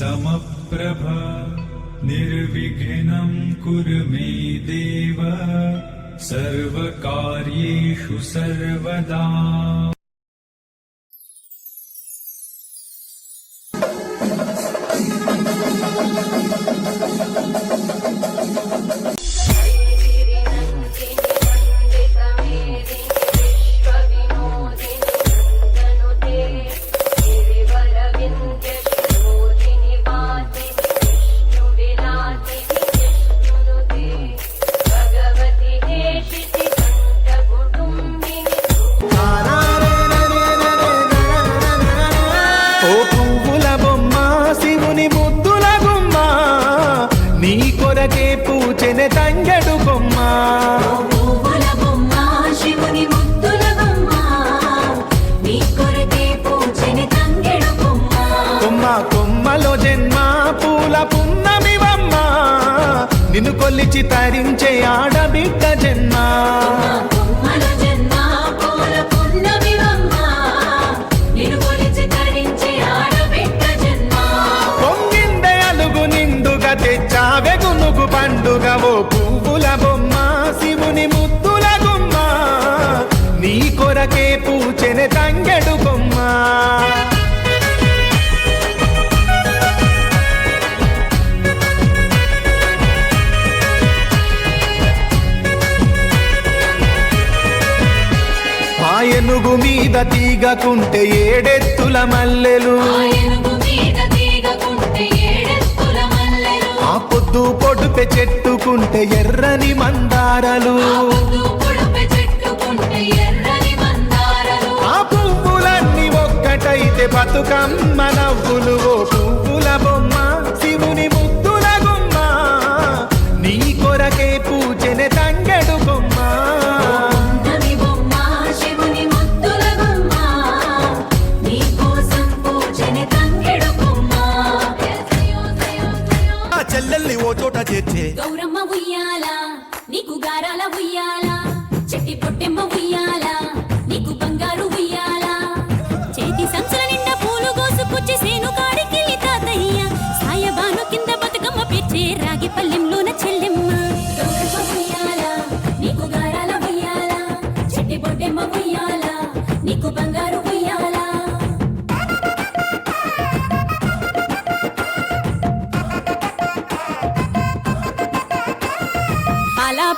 समप्रभ निर्विघ्नम् कुरु मे देव सर्वकार्येषु सर्वदा। ముద్దు బొమ్మ. కొమ్మ కొమ్మలో జన్మ పూల పున్నమి బొమ్మ నిన్ను కొల్లిచి తరించే ఆడబిడ్డ జన్మ. చెనె తంగెడు బొమ్మ ఆయనుగు మీద తీగకుంటే ఏడెత్తుల మల్లెలు. ఆ పొద్దు పొడుపె చెట్టుకుంటే ఎర్రని మందారలు. బతుకమ్మ నవ్వులు ఓ పువ్వుల బొమ్మ శివుని ముద్దుల గుమ్మ. నీ కొరకే పూజన తంగడు బొమ్మ. చెల్లెల్ని ఓ చోట చేర్చే. గౌరమ్మ ఉయ్యాలా నీకు గారాల ఉయ్యాలా చెట్టి పొట్టెమ్మ ఉయ్యాలా.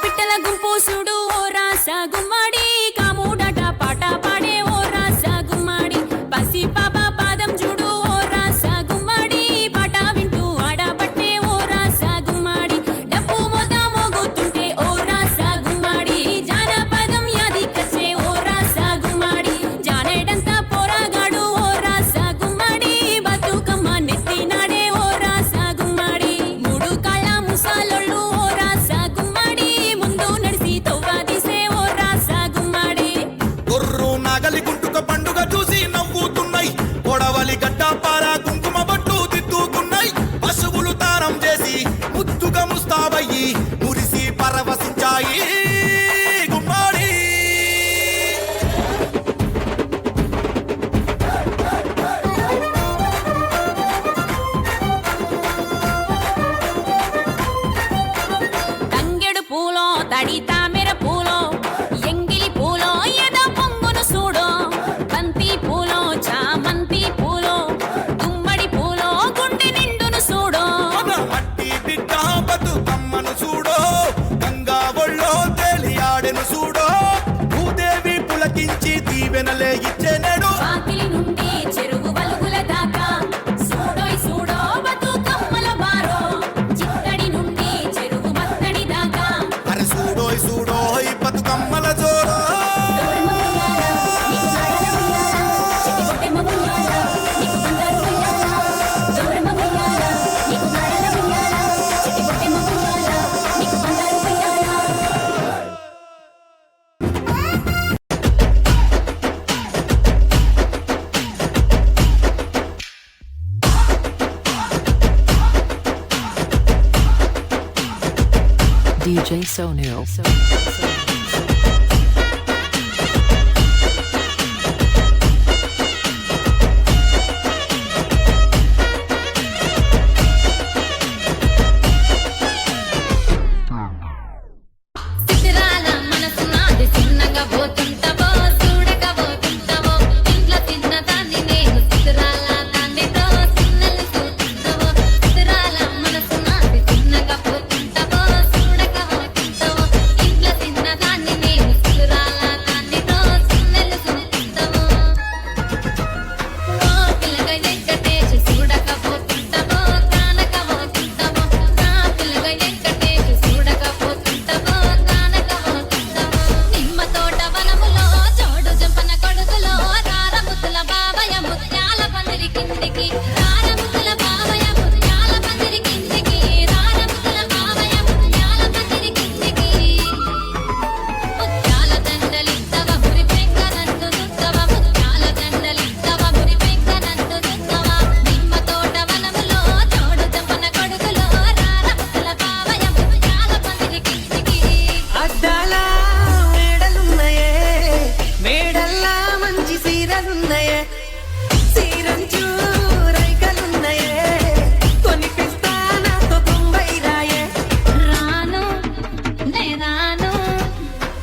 పిట్టల గుంపు Let it J. Sonu. So, so.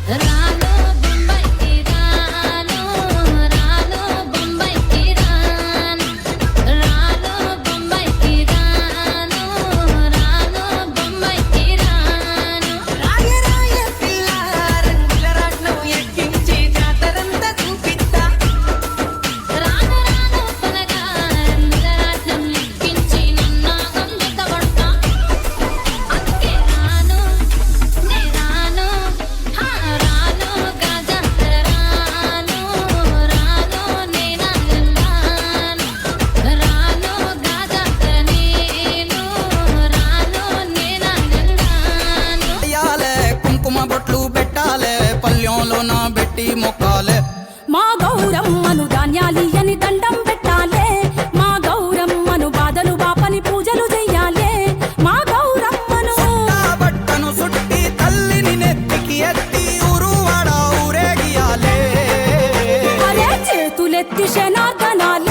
Run. గౌరమ్మను ధాన్యాలి అని దండం పెట్టాలే. మా గౌరమ్మను బాధలు బాపని పూజలు చెయ్యాలే. మా గౌరమ్మను బట్టను చుట్టి తల్లిని నెత్తికి ఎత్తి ఊరువాడ ఊరేగియాలే. చేతులెత్తి శనార్దనాలే.